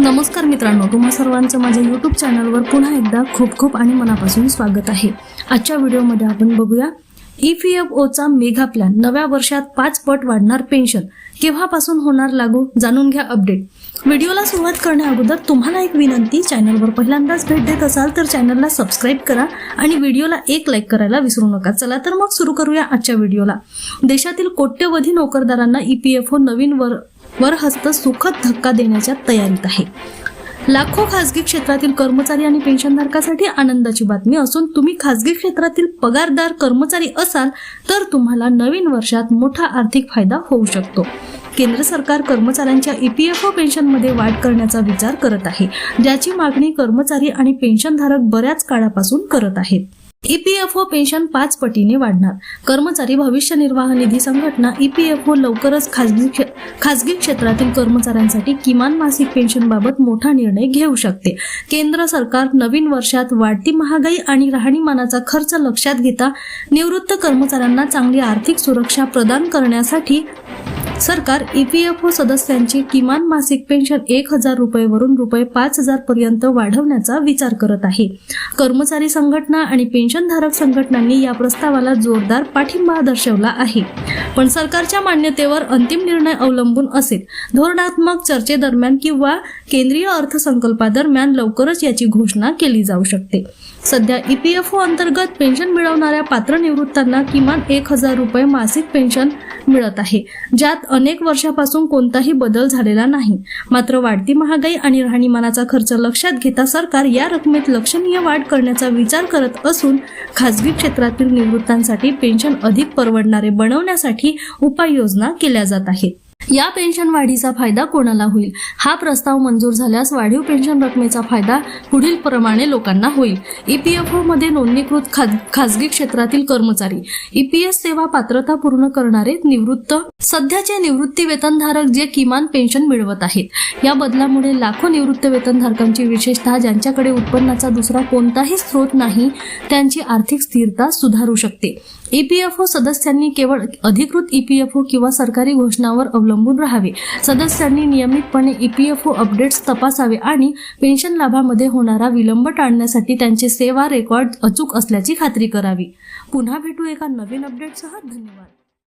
नमस्कार मित्रांनो तुम्हा सर्वांचं माझ्या यूट्यूब चॅनलवर पुन्हा एकदा खूप खूप आणि मनापासून स्वागत आहे. आजच्या व्हिडिओमध्ये आपण बघूया ई पी एफ ओचा मेघा प्लॅन नव्या वर्षात पाच पट वाढणार पेन्शन केव्हापासून होणार लागू जाणून घ्या अपडेट व्हिडिओला सुरुवात करण्या अगोदर तुम्हाला एक विनंती चॅनलवर पहिल्यांदाच भेट देत असाल तर चॅनलला सबस्क्राईब करा आणि व्हिडिओला एक लाईक करायला विसरू नका. चला तर मग सुरू करूया आजच्या व्हिडिओला. देशातील कोट्यवधी नोकरदारांना ई पी एफ ओ नवीन वर वरहस्त सुखद धक्का देण्याच्या तयारीत आहे. लाखो खासगी क्षेत्रातील कर्मचारी आणि पेन्शनधारकासाठी आनंदाची बातमी असून तुम्ही खासगी क्षेत्रातील पगारदार कर्मचारी असाल तर तुम्हाला नवीन वर्षात मोठा आर्थिक फायदा होऊ शकतो. केंद्र सरकार कर्मचाऱ्यांच्या E ईपीएफओ पेन्शनमध्ये वाढ करण्याचा विचार करत आहे ज्याची मागणी कर्मचारी आणि पेन्शनधारक बऱ्याच काळापासून करत आहेत. ईपीएफओ पेन्शन पाच पटीने वाढणार. कर्मचारी भविष्य निर्वाह निधी संघटना ईपीएफओ लवकरच खाजगी क्षे- क्षेत्रातील कर्मचाऱ्यांसाठी किमान मासिक पेन्शनबाबत मोठा निर्णय घेऊ शकते. केंद्र सरकार नवीन वर्षात वाढती महागाई आणि राहणीमानाचा खर्च लक्षात घेता निवृत्त कर्मचाऱ्यांना चांगली आर्थिक सुरक्षा प्रदान करण्यासाठी सरकार ईपीएफओ सदस्यांची किमान मासिक पेन्शन एक हजार रुपयेवरून रुपये पाच हजार पर्यंत वाढवण्याचा विचार करत आहे. कर्मचारी संघटना आणि पेन्शनधारक संघटनांनी या प्रस्तावाला जोरदार पाठिंबा दर्शवला आहे. पण सरकारच्या मान्यतेवर अंतिम निर्णय अवलंबून असेल धोरणात्मक चर्चेदरम्यान किंवा केंद्रीय अर्थसंकल्पादरम्यान लवकरच याची घोषणा केली जाऊ शकते. सध्या ईपीएफओ अंतर्गत पेन्शन मिळवणाऱ्या पात्र निवृत्तांना किमान एक हजार रुपये मासिक पेन्शन मिळत आहे. ज्यात अनेक वर्षापासून कोणताही बदल झालेला नाही. मात्र वाढती महागाई आणि राहणीमानाचा खर्च लक्षात घेता सरकार या रकमेत लक्षणीय वाढ करण्याचा विचार करत असून खासगी क्षेत्रातील निवृत्तांसाठी पेन्शन अधिक परवडणारे बनवण्यासाठी उपाययोजना केल्या जात आहेत. या पेन्शन वाढीचा फायदा कोणाला होईल? हा प्रस्ताव मंजूर झाल्यास वाढीव पेन्शन रकमेचा फायदा पुढील प्रमाणे लोकांना होईल. ईपीएफओ मध्ये नोंदणीकृत खाजगी क्षेत्रातील कर्मचारी ईपीएस सेवा पात्रता पूर्ण करणारे निवृत्त सध्याचे निवृत्ती वेतनधारक जे किमान पेन्शन मिळवत आहेत. या बदलामुळे लाखो निवृत्त वेतनधारकांची विशेषतः ज्यांच्याकडे उत्पन्नाचा दुसरा कोणताही स्रोत नाही त्यांची आर्थिक स्थिरता सुधारू शकते. ईपीएफओ सदस्यांनी केवळ अधिकृत ईपीएफओ किंवा सरकारी घोषणावर अवलंबून राहावे. सदस्यांनी नियमितपणे ईपीएफओ अपडेट्स तपासावे आणि पेन्शन लाभामध्ये होणारा विलंब टाळण्यासाठी त्यांचे सेवा रेकॉर्ड अचूक असल्याची खात्री करावी. पुन्हा भेटू एका नवीन अपडेटसह. धन्यवाद.